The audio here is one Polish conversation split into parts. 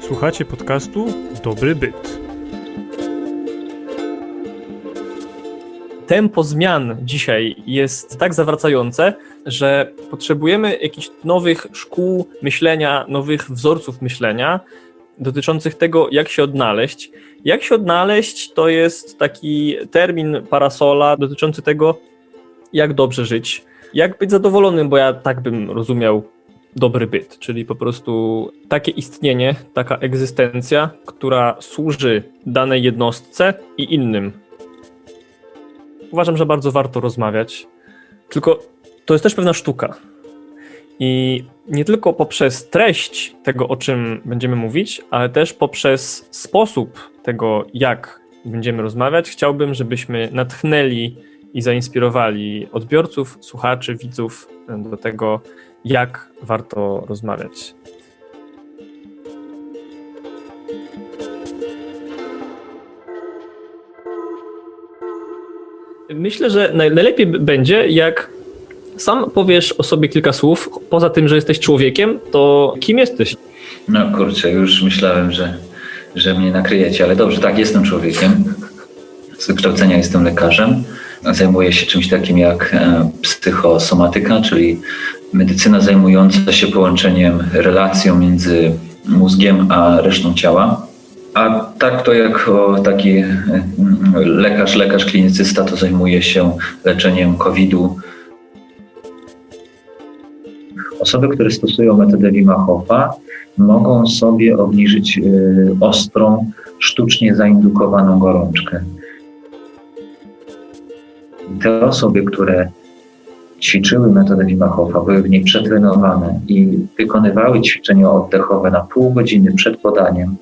Słuchacie podcastu Dobry Byt. tempo zmian dzisiaj jest tak zawracające, że potrzebujemy jakichś nowych szkół myślenia, nowych wzorców myślenia dotyczących tego, jak się odnaleźć. Jak się odnaleźć, to jest taki termin parasola dotyczący tego, jak dobrze żyć, jak być zadowolonym, bo ja tak bym rozumiał dobry byt, czyli po prostu takie istnienie, taka egzystencja, która służy danej jednostce i innym uważam, że bardzo warto rozmawiać. Tylko to jest też pewna sztuka. I nie tylko poprzez treść tego, o czym będziemy mówić, ale też poprzez sposób tego, jak będziemy rozmawiać, chciałbym, żebyśmy natchnęli i zainspirowali odbiorców, słuchaczy, widzów do tego, jak warto rozmawiać. Myślę, że naj- najlepiej będzie, jak sam powiesz o sobie kilka słów. Poza tym, że jesteś człowiekiem, to kim jesteś? No kurczę, już myślałem, że, że mnie nakryjecie, ale dobrze, tak, jestem człowiekiem. Z wykształcenia jestem lekarzem. Zajmuję się czymś takim jak e, psychosomatyka, czyli medycyna zajmująca się połączeniem relacją między mózgiem a resztą ciała. A tak to jako taki e, lekarz, lekarz klinicysta to zajmuję się leczeniem COVID-u. Osoby, które stosują metodę Wima Hofa, mogą sobie obniżyć y, ostrą, sztucznie zaindukowaną gorączkę. Te osoby, które ćwiczyły metodę Wima Hofa, były w niej przetrenowane i wykonywały ćwiczenia oddechowe na pół godziny przed podaniem,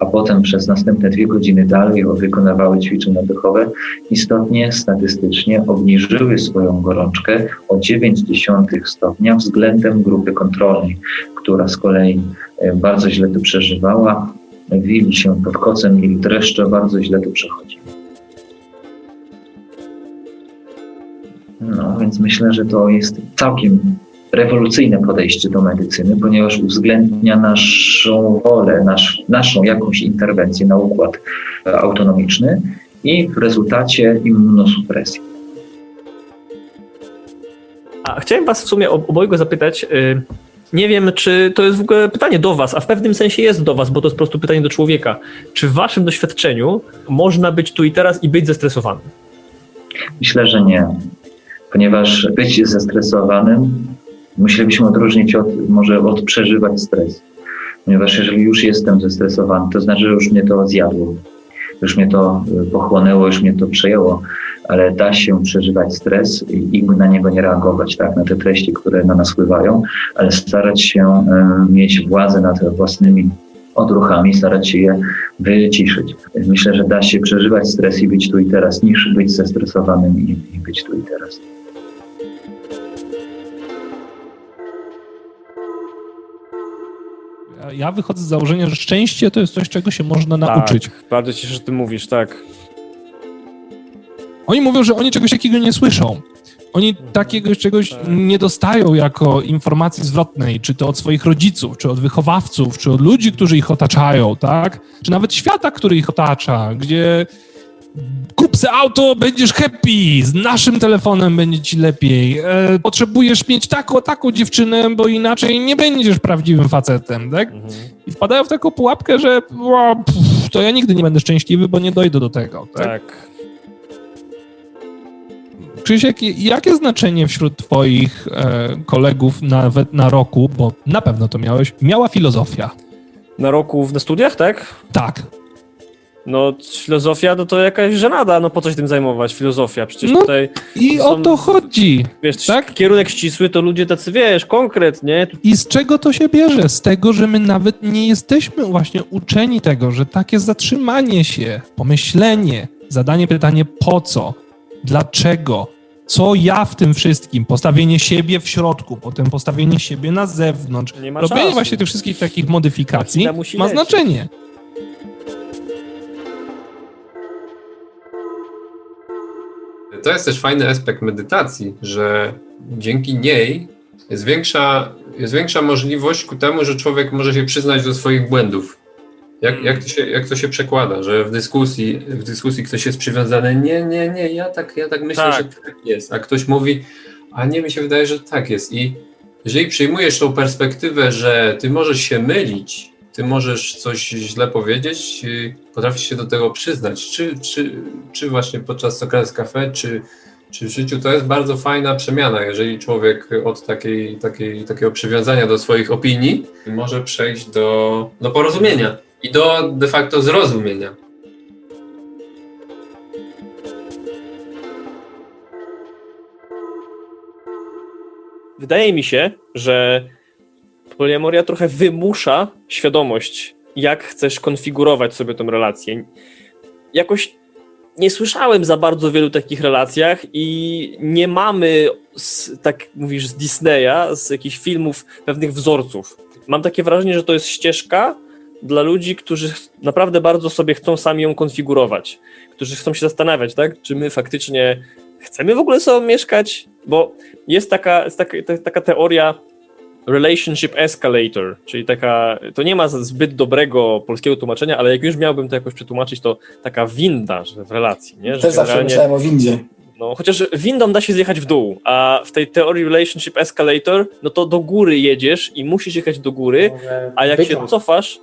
a potem przez następne dwie godziny dalej wykonywały ćwiczenia oddechowe, istotnie statystycznie obniżyły swoją gorączkę o 0,9 stopnia względem grupy kontrolnej, która z kolei e, bardzo źle to przeżywała, wili się pod kocem, mieli dreszcze, bardzo źle to przechodzi. No, więc myślę, że to jest całkiem rewolucyjne podejście do medycyny, ponieważ uwzględnia naszą wolę, nasz, naszą jakąś interwencję na układ e, autonomiczny i w rezultacie immunosupresję. A chciałem was w sumie ob- obojga zapytać. y, Nie wiem, czy to jest w ogóle pytanie do was, a w pewnym sensie jest do was, bo to jest po prostu pytanie do człowieka. Czy w waszym doświadczeniu można być tu i teraz i być zestresowanym? Myślę, że nie, ponieważ być zestresowanym musielibyśmy odróżnić od, może od przeżywać stres. Ponieważ jeżeli już jestem zestresowany, to znaczy, że już mnie to zjadło, już mnie to y, pochłonęło, już mnie to przejęło, ale da się przeżywać stres i, i na niego nie reagować, tak, na te treści, które na nas wpływają, ale starać się y, mieć władzę nad własnymi odruchami, starać się je wyciszyć. Myślę, że da się przeżywać stres i być tu i teraz, niż być zestresowanym i, i być tu i teraz. Ja- wychodzę z założenia, że szczęście to jest coś, czego się można nauczyć. Tak, bardzo się cieszę, że ty mówisz, tak. Oni mówią, że oni czegoś takiego nie słyszą. Oni takiego czegoś Tak. nie dostają jako informacji zwrotnej, czy to od swoich rodziców, czy od wychowawców, czy od ludzi, którzy ich otaczają, tak? Czy nawet świata, który ich otacza, gdzie kup se auto, będziesz happy, z naszym telefonem będzie ci lepiej. E, potrzebujesz mieć taką, taką dziewczynę, bo inaczej nie będziesz prawdziwym facetem, tak? Mhm. I wpadają w taką pułapkę, że o, pff, to ja nigdy nie będę szczęśliwy, bo nie dojdę do tego. Tak? Tak. Krzysiek, jakie znaczenie wśród twoich e, kolegów nawet na roku, bo na pewno to miałeś, miała filozofia? Na roku w- na studiach, tak? Tak. No, filozofia no to jakaś żenada, no po co się tym zajmować? Filozofia, przecież No. tutaj, I Są- o to chodzi. wiesz, tak? kierunek ścisły to ludzie tacy, wiesz, konkretnie. I z czego to się bierze? Z tego, że my nawet nie jesteśmy właśnie uczeni tego, że takie zatrzymanie się, pomyślenie, zadanie pytanie po co, dlaczego, co ja w tym wszystkim, postawienie siebie w środku, potem postawienie siebie na zewnątrz, robienie czasu. właśnie tych wszystkich takich modyfikacji ma znaczenie. To jest też fajny aspekt medytacji, że dzięki niej jest większa, jest większa możliwość ku temu, że człowiek może się przyznać do swoich błędów. Jak, jak, to się, jak to się przekłada, że w dyskusji, w dyskusji ktoś jest przywiązany, nie, nie, nie, ja tak, ja tak myślę, Tak. że tak jest, a ktoś mówi, a nie, mi się wydaje, że tak jest. I jeżeli przyjmujesz tą perspektywę, że ty możesz się mylić, ty możesz coś źle powiedzieć, potrafisz się do tego przyznać, czy, czy, czy właśnie podczas Sokrates Cafe, czy, czy w życiu, to jest bardzo fajna przemiana, jeżeli człowiek od takiej, takiej, takiego przywiązania do swoich opinii może przejść do, do porozumienia i do de facto zrozumienia. Wydaje mi się, że poliamoria trochę wymusza świadomość, jak chcesz konfigurować sobie tą relację. Jakoś nie słyszałem za bardzo wielu takich relacjach i nie mamy, z, tak mówisz, z Disneya, z jakichś filmów, pewnych wzorców. Mam takie wrażenie, że to jest ścieżka dla ludzi, którzy naprawdę bardzo sobie chcą sami ją konfigurować, którzy chcą się zastanawiać, tak, czy my faktycznie chcemy w ogóle sobą mieszkać, bo jest taka, jest taka, ta- taka teoria relationship escalator, czyli taka, to nie ma zbyt dobrego polskiego tłumaczenia, ale jak już miałbym to jakoś przetłumaczyć, to taka winda że w relacji, nie? Że Też zawsze myślałem o windzie. no, chociaż windą da się zjechać w dół, a w tej teorii relationship escalator, no to do góry jedziesz i musisz jechać do góry, a jak wyciąg, się cofasz,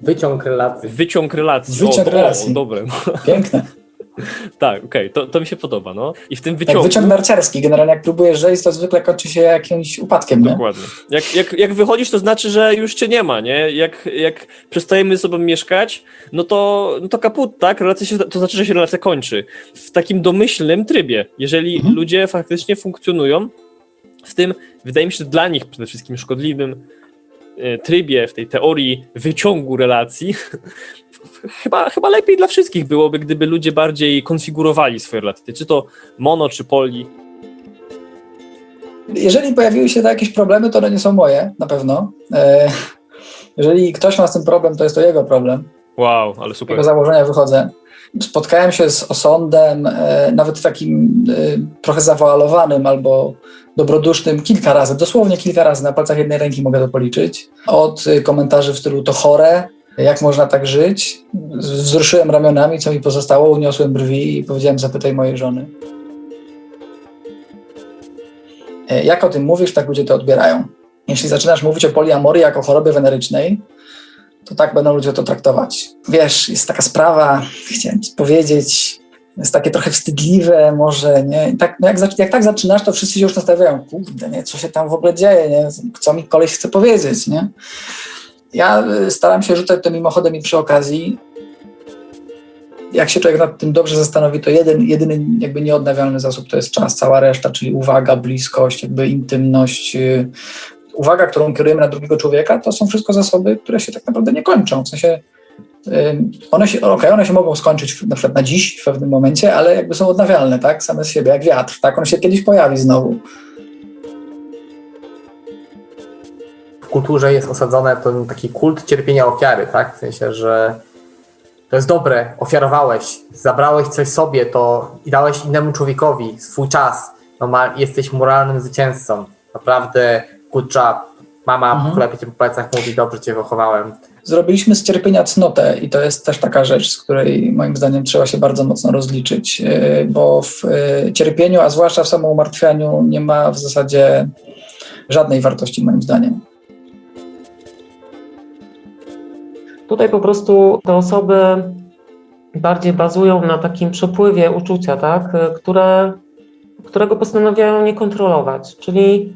wyciąg relacji. wyciąg relacji. Wyciąg o, relacji. O, dobre. Piękne. tak, okej, to, to mi się podoba, no. I w tym Jak wyciągu... wyciąg narciarski. Generalnie jak próbujesz zejść, to zwykle kończy się jakimś upadkiem, nie? Dokładnie. Jak, jak, jak wychodzisz, to znaczy, że już cię nie ma, nie? Jak, jak przestajemy ze sobą mieszkać, no to, no to kaput, tak? Relacja się, to znaczy, że się relacja kończy. W takim domyślnym trybie. Jeżeli Mhm. ludzie faktycznie funkcjonują w tym, wydaje mi się, dla nich przede wszystkim szkodliwym trybie, w tej teorii wyciągu relacji, chyba, chyba lepiej dla wszystkich byłoby, gdyby ludzie bardziej konfigurowali swoje relacje. Czy to mono, czy poli. Jeżeli pojawiły się jakieś problemy, to one nie są moje, na pewno. E, jeżeli ktoś ma z tym problem, to jest to jego problem. Wow, ale Z super. tego założenia wychodzę. Spotkałem się z osądem, e, nawet takim e, trochę zawoalowanym albo dobrodusznym kilka razy, dosłownie kilka razy, na palcach jednej ręki mogę to policzyć. Od komentarzy w stylu to chore, jak można tak żyć. Wzruszyłem ramionami, co mi pozostało, uniosłem brwi i powiedziałem zapytaj mojej żony. E, Jak o tym mówisz, tak ludzie to odbierają. Jeśli zaczynasz mówić o poliamorii jako chorobie wenerycznej, to tak będą ludzie to traktować. Wiesz, jest taka sprawa, chciałem ci powiedzieć, jest takie trochę wstydliwe może, nie? Tak, no jak, jak tak zaczynasz, to wszyscy się już nastawiają, kurde, nie, co się tam w ogóle dzieje, nie? Co mi koleś chce powiedzieć, nie? Ja y, staram się rzucać to mimochodem i przy okazji. Jak się człowiek nad tym dobrze zastanowi, to jeden, jedyny jakby nieodnawialny zasób to jest czas, cała reszta, czyli uwaga, bliskość, jakby intymność, y, uwaga, którą kierujemy na drugiego człowieka, to są wszystko zasoby, które się tak naprawdę nie kończą. W sensie one się, okej, one się mogą skończyć na przykład na dziś w pewnym momencie, ale jakby są odnawialne, tak? Same z siebie, jak wiatr, tak? On się kiedyś pojawi znowu. W kulturze jest osadzone ten taki kult cierpienia ofiary, tak? W sensie, że to jest dobre, ofiarowałeś, zabrałeś coś sobie to i dałeś innemu człowiekowi swój czas. No ma, jesteś moralnym zwycięzcą. Naprawdę good job. Mama Mhm. klepie cię po plecach, mówi, dobrze cię wychowałem. Zrobiliśmy z cierpienia cnotę i to jest też taka rzecz, z której moim zdaniem trzeba się bardzo mocno rozliczyć, yy, bo w yy, cierpieniu, a zwłaszcza w samoumartwianiu nie ma w zasadzie żadnej wartości moim zdaniem. Tutaj po prostu te osoby bardziej bazują na takim przepływie uczucia, tak, które, którego postanawiają nie kontrolować, czyli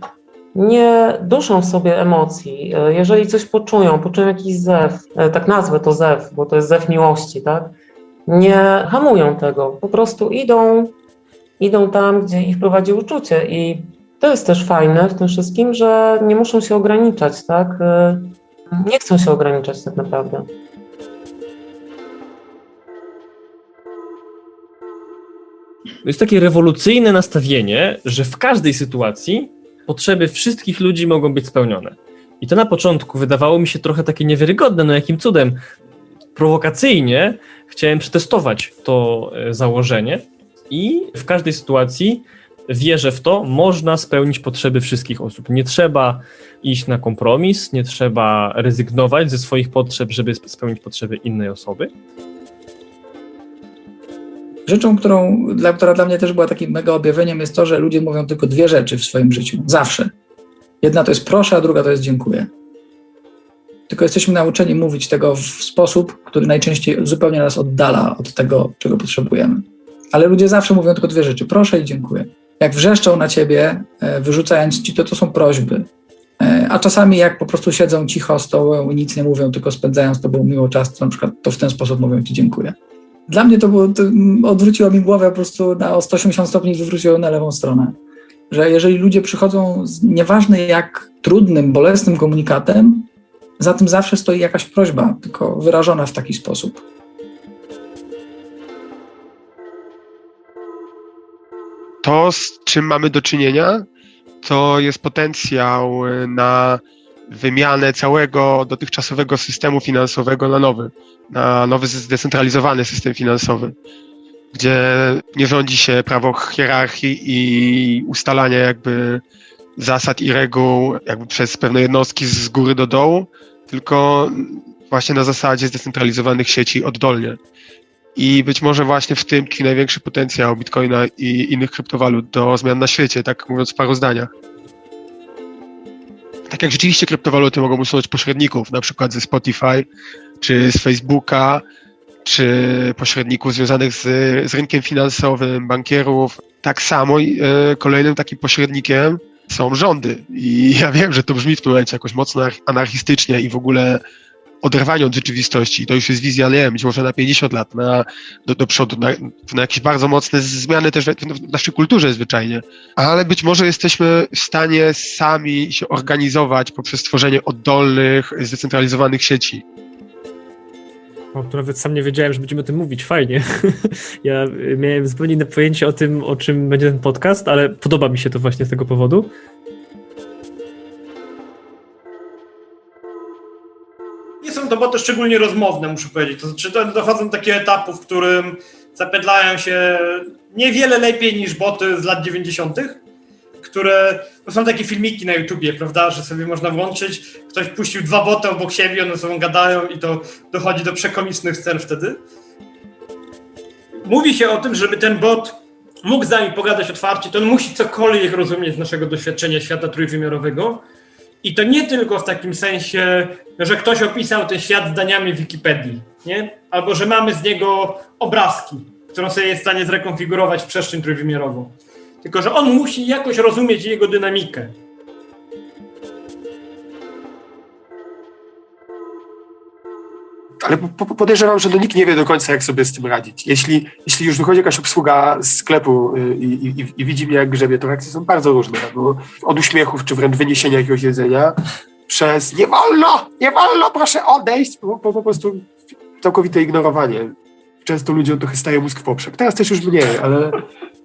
nie duszą w sobie emocji. Jeżeli coś poczują, poczują jakiś zew, tak nazwę to zew, bo to jest zew miłości, tak, nie hamują tego, po prostu idą, idą tam, gdzie ich prowadzi uczucie i to jest też fajne w tym wszystkim, że nie muszą się ograniczać, tak, nie chcą się ograniczać tak naprawdę. Jest takie rewolucyjne nastawienie, że w każdej sytuacji potrzeby wszystkich ludzi mogą być spełnione. I to na początku wydawało mi się trochę takie niewiarygodne, no jakim cudem. Prowokacyjnie chciałem przetestować to e, założenie i w każdej sytuacji wierzę w to, można spełnić potrzeby wszystkich osób. Nie trzeba iść na kompromis, nie trzeba rezygnować ze swoich potrzeb, żeby sp- spełnić potrzeby innej osoby. Rzeczą, którą, dla, która dla mnie też była takim mega objawieniem, jest to, że ludzie mówią tylko dwie rzeczy w swoim życiu. Zawsze. Jedna to jest proszę, a druga to jest dziękuję. Tylko jesteśmy nauczeni mówić tego w sposób, który najczęściej zupełnie nas oddala od tego, czego potrzebujemy. Ale ludzie zawsze mówią tylko dwie rzeczy: proszę i dziękuję. Jak wrzeszczą na ciebie, e, wyrzucając ci to, to są prośby. E, A czasami jak po prostu siedzą cicho z tobą i nic nie mówią, tylko spędzają z tobą miło czas, to na przykład to w ten sposób mówią ci dziękuję. Dla mnie to, było, to mm, odwróciło mi głowę po prostu na o 180 stopni, wywróciło na lewą stronę. Że jeżeli ludzie przychodzą z nieważne jak trudnym, bolesnym komunikatem, za tym zawsze stoi jakaś prośba, tylko wyrażona w taki sposób. To, z czym mamy do czynienia, to jest potencjał y, na wymianę całego dotychczasowego systemu finansowego na nowy, na nowy zdecentralizowany system finansowy, gdzie nie rządzi się prawo hierarchii i ustalania jakby zasad i reguł jakby przez pewne jednostki z góry do dołu, tylko właśnie na zasadzie zdecentralizowanych sieci oddolnie. I być może właśnie w tym tkwi największy potencjał Bitcoina i innych kryptowalut do zmian na świecie, tak mówiąc w paru zdaniach. Tak jak rzeczywiście kryptowaluty mogą usunąć pośredników, na przykład ze Spotify, czy z Facebooka, czy pośredników związanych z, z rynkiem finansowym, bankierów. Tak samo e, kolejnym takim pośrednikiem są rządy. I ja wiem, że to brzmi w tym momencie jakoś mocno anarchistycznie i w ogóle oderwanie od rzeczywistości. To już jest wizja, nie wiem, być może na 50 lat na, do, do przodu, na, na jakieś bardzo mocne zmiany też w, w naszej kulturze zwyczajnie. Ale być może jesteśmy w stanie sami się organizować poprzez tworzenie oddolnych, zdecentralizowanych sieci. O, to nawet sam nie wiedziałem, że będziemy o tym mówić. Fajnie. Ja miałem zupełnie inne pojęcie o tym, o czym będzie ten podcast, ale podoba mi się to właśnie z tego powodu. To boty szczególnie rozmowne, muszę powiedzieć. To znaczy, dochodzą do takiego etapu, w którym zapędlają się niewiele lepiej niż boty z lat 90., które to są takie filmiki na YouTubie, prawda, że sobie można włączyć, ktoś puścił dwa boty obok siebie, one sobą gadają i to dochodzi do przekomicznych scen wtedy. Mówi się o tym, żeby ten bot mógł z nami pogadać otwarcie, to on musi cokolwiek rozumieć z naszego doświadczenia świata trójwymiarowego. I to nie tylko w takim sensie, że ktoś opisał ten świat zdaniami Wikipedii, nie? Albo że mamy z niego obrazki, którą sobie jest w stanie zrekonfigurować w przestrzeń trójwymiarową. Tylko, że on musi jakoś rozumieć jego dynamikę. Ale po- po- podejrzewam, że no nikt nie wie do końca, jak sobie z tym radzić. Jeśli, jeśli już wychodzi jakaś obsługa z sklepu y, i, i, i widzi mnie, jak grzebie, to reakcje są bardzo różne. Bo od uśmiechów, czy wręcz wyniesienia jakiegoś jedzenia, przez nie wolno, nie wolno, proszę odejść, po, po, po prostu całkowite ignorowanie. Często ludziom trochę staje mózg w poprzek. Teraz też już mniej, ale,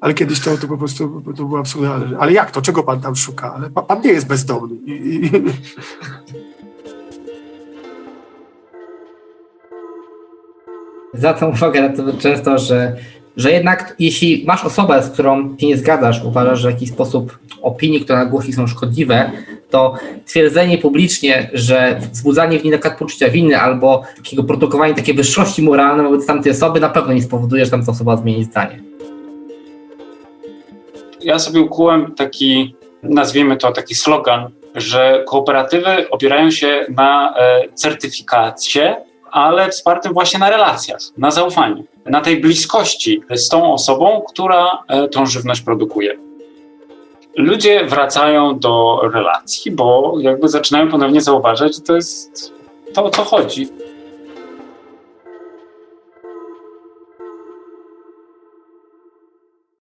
ale kiedyś to, to po prostu to było absurdalne. Ale jak to? Czego pan tam szuka? Ale pan, pan nie jest bezdomny. I, i, Zwracam uwagę na to często, że, że jednak jeśli masz osobę, z którą się nie zgadzasz, uważasz, że w jakiś sposób opinie, które nagłosi są szkodliwe, to stwierdzenie publicznie, że wzbudzanie w niej na przykład poczucia winy albo takiego produkowanie takiej wyższości moralnej wobec tamtej osoby na pewno nie spowoduje, że tamta osoba zmieni zdanie. ja sobie ukułem taki, nazwijmy to taki slogan, że kooperatywy opierają się na e, certyfikacie, ale wspartym właśnie na relacjach, na zaufaniu, na tej bliskości z tą osobą, która e, tą żywność produkuje. Ludzie wracają do relacji, bo jakby zaczynają ponownie zauważać, że to jest to, o co chodzi.